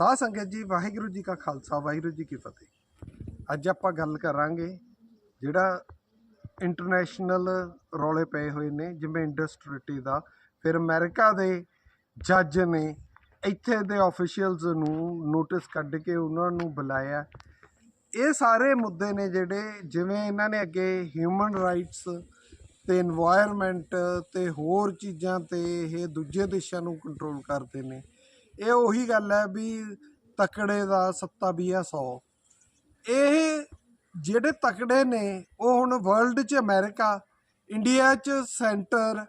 ਸਾਹ ਸੰਗਤ ਜੀ, ਵਾਹਿਗੁਰੂ ਜੀ ਕਾ ਖਾਲਸਾ, ਵਾਹਿਗੁਰੂ ਜੀ ਕੀ ਫਤਿਹ। ਅੱਜ ਆਪਾਂ ਗੱਲ ਕਰਾਂਗੇ ਜਿਹੜਾ ਇੰਟਰਨੈਸ਼ਨਲ ਰੌਲੇ ਪਏ ਹੋਏ ਨੇ, ਜਿਵੇਂ ਇੰਡਸਟਰੀ ਦਾ। ਫਿਰ ਅਮਰੀਕਾ ਦੇ ਜੱਜ ਨੇ ਇੱਥੇ ਦੇ ਆਫੀਸ਼ੀਅਲਸ ਨੂੰ ਨੋਟਿਸ ਕੱਢ ਕੇ ਉਹਨਾਂ ਨੂੰ ਬੁਲਾਇਆ। ਇਹ ਸਾਰੇ ਮੁੱਦੇ ਨੇ ਜਿਹੜੇ, ਜਿਵੇਂ ਇਹਨਾਂ ਨੇ ਅੱਗੇ ਹਿਊਮਨ ਰਾਈਟਸ ਤੇ এনवायरमेंट ਤੇ ਹੋਰ ਚੀਜ਼ਾਂ ਤੇ ਇਹ ਦੂਜੇ ਦੇਸ਼ਾਂ ਨੂੰ ਕੰਟਰੋਲ ਕਰਦੇ ਨੇ। ਇਹ ਉਹੀ ਗੱਲ ਹੈ ਵੀ ਤਕੜੇ ਦਾ ਸੱਤਾ ਵੀ ਆ 100 ਇਹ ਜਿਹੜੇ ਤਕੜੇ ਨੇ, ਉਹ ਹੁਣ ਵਰਲਡ 'ਚ ਅਮਰੀਕਾ ਇੰਡੀਆ 'ਚ ਸੈਂਟਰ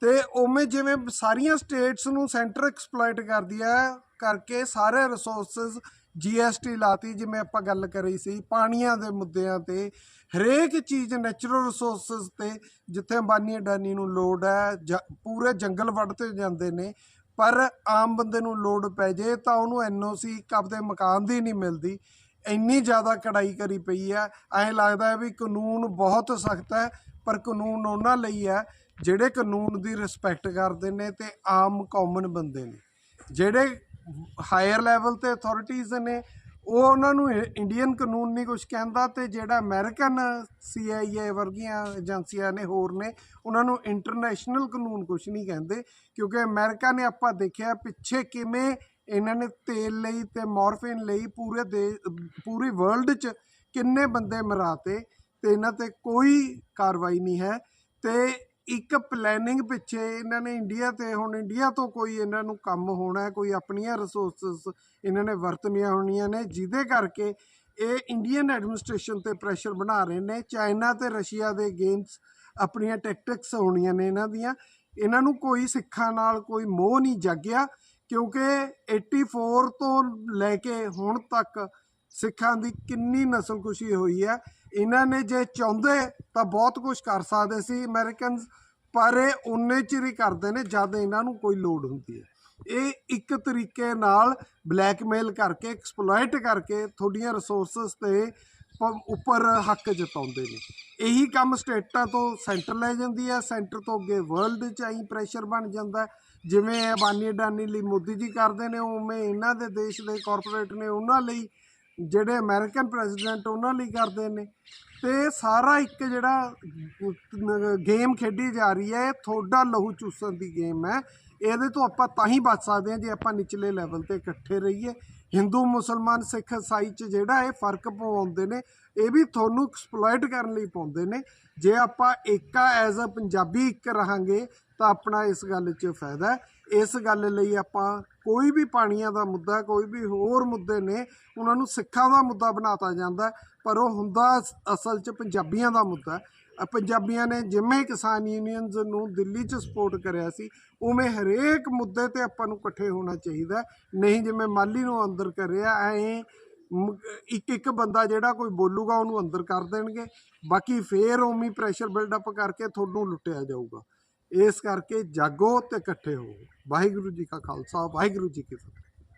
ਤੇ ਉਵੇਂ ਜਿਵੇਂ ਸਾਰੀਆਂ ਸਟੇਟਸ ਨੂੰ ਸੈਂਟਰ ਐਕਸਪਲੋਇਟ ਕਰਦੀ ਹੈ, ਕਰਕੇ ਸਾਰੇ ਰਿਸੋਰਸਸ ਜੀਐਸਟੀ ਲਾਤੀ, ਜਿਵੇਂ ਆਪਾਂ ਗੱਲ ਕਰੀ ਸੀ, ਪਾਣੀਆਂ ਦੇ ਮੁੱਦਿਆਂ ਤੇ। ਹਰੇਕ ਚੀਜ਼ ਨੈਚੁਰਲ ਰਿਸੋਰਸਸ ਤੇ, ਜਿੱਥੇ ਅੰਬਾਨੀ ਅਡਾਨੀ ਨੂੰ ਲੋੜ ਹੈ, ਜ- ਪੂਰੇ ਜੰਗਲ ਵੱਢਤੇ ਜਾਂਦੇ ਨੇ। ਪਰ ਆਮ ਬੰਦੇ ਨੂੰ ਲੋੜ ਪੈ ਜੇ ਤਾਂ ਉਹਨੂੰ ਐਨਓਸੀ ਆਪਦੇ ਮਕਾਨ ਦੀ ਨਹੀਂ ਮਿਲਦੀ। ਇੰਨੀ ਜ਼ਿਆਦਾ ਕੜਾਈ ਕਰੀ ਪਈ ਹੈ। ਐਂ ਲੱਗਦਾ ਹੈ ਵੀ ਕਾਨੂੰਨ ਬਹੁਤ ਸਖਤ ਹੈ, ਪਰ ਕਾਨੂੰਨ ਉਹਨਾਂ ਲਈ ਹੈ ਜਿਹੜੇ ਕਾਨੂੰਨ ਦੀ ਰਿਸਪੈਕਟ ਕਰਦੇ ਨੇ ਤੇ ਆਮ ਕਾਮਨ ਬੰਦੇ ਨੇ। ਜਿਹੜੇ ਹਾਇਰ ਲੈਵਲ ਤੇ ਅਥਾਰਟੀਜ਼ ਨੇ ਉਹ ਉਹਨਾਂ ਨੂੰ ਇ- ਇੰਡੀਅਨ ਕਾਨੂੰਨ ਨਹੀਂ ਕੁਝ ਕਹਿੰਦਾ ਤੇ ਜਿਹੜਾ ਅਮਰੀਕਨ ਸੀਆਈਏ ਵਰਗੀਆਂ ਏਜੰਸੀਆਂ ਨੇ, ਹੋਰ ਨੇ, ਉਹਨਾਂ ਨੂੰ ਇੰਟਰਨੈਸ਼ਨਲ ਕਾਨੂੰਨ ਕੁਝ ਨਹੀਂ ਕਹਿੰਦੇ, ਕਿਉਂਕਿ ਅਮਰੀਕਾ ਨੇ ਆਪਾਂ ਦੇਖਿਆ ਪਿੱਛੇ ਕਿਵੇਂ ਇਹਨਾਂ ਨੇ ਤੇਲ ਲਈ ਤੇ ਮੋਰਫਿਨ ਲਈ ਪੂਰੇ ਦੇ, ਪੂਰੀ ਵਰਲਡ 'ਚ ਕਿੰਨੇ ਬੰਦੇ ਮਰਾਤੇ ਤੇ ਇਹਨਾਂ ਤੇ ਕੋਈ ਕਾਰਵਾਈ ਨਹੀਂ ਹੈ ਤੇ ਇੱਕ ਪਲੈਨਿੰਗ ਪਿੱਛੇ ਇਹਨਾਂ ਨੇ ਇੰਡੀਆ ਤੇ, ਹੁਣ ਇੰਡੀਆ ਤੋਂ ਕੋਈ ਇਹਨਾਂ ਨੂੰ ਕੰਮ ਹੋਣਾ ਹੈ, ਕੋਈ ਆਪਣੀਆਂ ਰਿਸੋਰਸਸ ਇਹਨਾਂ ਨੇ ਵਰਤਣੀਆਂ ਹੋਣੀਆਂ ਨੇ, ਜਿਹਦੇ ਕਰਕੇ ਇਹ ਇੰਡੀਅਨ ਐਡਮਿਨਿਸਟ੍ਰੇਸ਼ਨ ਤੇ ਪ੍ਰੈਸ਼ਰ ਬਣਾ ਰਹੇ ਨੇ ਚਾਈਨਾ ਤੇ ਰਸ਼ੀਆ ਦੇ ਗੇਮਸ ਆਪਣੀਆਂ ਟੈਕਟਿਕਸ ਹੋਣੀਆਂ ਨੇ ਇਹਨਾਂ ਦੀਆਂ। ਇਹਨਾਂ ਨੂੰ ਕੋਈ ਸਿੱਖਾਂ ਨਾਲ ਕੋਈ ਮੋਹ ਨਹੀਂ ਜਾਗਿਆ, ਕਿਉਂਕਿ 84 ਤੋਂ ਲੈ ਕੇ ਹੁਣ ਤੱਕ ਸਿੱਖਾਂ ਦੀ ਕਿੰਨੀ ਨਸਲਕੁਸ਼ੀ ਹੋਈ ਹੈ। ਇਹਨਾਂ ਨੇ ਜੇ ਚਾਹੁੰਦੇ ਤਾਂ ਬਹੁਤ ਕੁਝ ਕਰ ਸਕਦੇ ਸੀ। ਅਮਰੀਕਨਸ ਪਰ ਇਹ ਉਨੇ ਚਿਰ ਹੀ ਕਰਦੇ ਨੇ ਜਦ ਇਹਨਾਂ ਨੂੰ ਕੋਈ ਲੋੜ ਹੁੰਦੀ ਹੈ। ਇਹ ਇੱਕ ਤਰੀਕੇ ਨਾਲ ਬਲੈਕਮੇਲ ਕਰਕੇ ਐਕਸਪਲੋਇਟ ਕਰਕੇ ਤੁਹਾਡੀਆਂ ਰਿਸੋਰਸਸ ਤੇ ਪ- ਉੱਪਰ ਹੱਕ ਜਤਾਉਂਦੇ ਨੇ। ਇਹੀ ਕੰਮ ਸਟੇਟਾਂ ਤੋਂ ਸੈਂਟਰ ਲੈ ਜਾਂਦੀ ਹੈ। ਸੈਂਟਰ ਤੋਂ ਅੱਗੇ ਵਰਲਡ 'ਚ ਆਈ ਪ੍ਰੈਸ਼ਰ ਬਣ ਜਾਂਦਾ ਜਿਵੇਂ ਅਬਾਨੀ ਅਡਾਨੀ ਲਈ ਮੋਦੀ ਜੀ ਕਰਦੇ ਨੇ, ਉਵੇਂ ਇਹਨਾਂ ਦੇ ਦੇਸ਼ ਦੇ ਕਾਰਪੋਰੇਟ ਨੇ ਉਹਨਾਂ ਲਈ ਜਿਹੜੇ ਅਮਰੀਕਨ ਪ੍ਰੈਜ਼ੀਡੈਂਟ ਉਹਨਾਂ ਲਈ ਕਰਦੇ ਨੇ ਤੇ ਸਾਰਾ ਇੱਕ ਜਿਹੜਾ ਗੇਮ ਖੇਡੀ ਜਾ ਰਹੀ ਹੈ, ਇਹ ਤੁਹਾਡਾ ਲਹੂ ਚੂਸਣ ਦੀ ਗੇਮ ਹੈ। ਇਹਦੇ ਤੋਂ ਆਪਾਂ ਤਾਂ ਹੀ ਬਚ ਸਕਦੇ ਹਾਂ ਜੇ ਆਪਾਂ ਨਿਚਲੇ ਲੈਵਲ ਤੇ ਇਕੱਠੇ ਰਹੀਏ। ਹਿੰਦੂ, ਮੁਸਲਮਾਨ, ਸਿੱਖ ਇਸਾਈ ਚ ਜਿਹੜਾ ਇਹ ਫ਼ਰਕ ਪਵਾਉਂਦੇ ਨੇ, ਇਹ ਵੀ ਤੁਹਾਨੂੰ ਐਕਸਪਲੋਇਟ ਕਰਨ ਲਈ ਪਾਉਂਦੇ ਨੇ। ਜੇ ਆਪਾਂ ਏਕਾ ਐਜ਼ ਅ ਪੰਜਾਬੀ ਇੱਕ ਰਹਾਂਗੇ ਤਾਂ ਆਪਣਾ ਇਸ ਗੱਲ 'ਚ ਫਾਇਦਾ ਹੈ। ਇਸ ਗੱਲ ਲਈ ਆਪਾਂ ਕੋਈ ਵੀ ਪਾਣੀਆਂ ਦਾ ਮੁੱਦਾ, ਕੋਈ ਵੀ ਹੋਰ ਮੁੱਦੇ ਨੇ, ਉਹਨਾਂ ਨੂੰ ਸਿੱਖਾਂ ਦਾ ਮੁੱਦਾ ਬਣਾਤਾ ਜਾਂਦਾ ਪਰ ਉਹ ਹੁੰਦਾ ਅਸਲ 'ਚ ਪੰਜਾਬੀਆਂ ਦਾ ਮੁੱਦਾ ਪੰਜਾਬੀਆਂ ਨੇ ਜਿਵੇਂ ਕਿਸਾਨ ਯੂਨੀਅਨਸ ਨੂੰ ਦਿੱਲੀ 'ਚ ਸਪੋਰਟ ਕਰਿਆ ਸੀ, ਉਵੇਂ ਹਰੇਕ ਮੁੱਦੇ ਤੇ ਆਪਾਂ ਨੂੰ ਇਕੱਠੇ ਹੋਣਾ ਚਾਹੀਦਾ ਨਹੀਂ ਜਿਵੇਂ ਮਾਲੀ ਨੂੰ ਅੰਦਰ ਕਰਿਆ, ਐਂ ਮ- ਇੱਕ ਇੱਕ ਬੰਦਾ ਜਿਹੜਾ ਕੋਈ ਬੋਲੂਗਾ ਉਹਨੂੰ ਅੰਦਰ ਕਰ ਦੇਣਗੇ, ਬਾਕੀ ਫੇਰ ਉਵੇਂ ਪ੍ਰੈਸ਼ਰ ਬਿਲਡ ਅਪ ਕਰਕੇ ਤੁਹਾਨੂੰ ਲੁੱਟਿਆ ਜਾਊਗਾ। ਇਸ ਕਰਕੇ ਜਾਗੋ ਤੇ ਇਕੱਠੇ ਹੋਵੋ ਵਾਹਿਗੁਰੂ ਜੀ ਕਾ ਖਾਲਸਾ ਵਾਹਿਗੁਰੂ ਜੀ ਕੀ ਫਤਿਹ।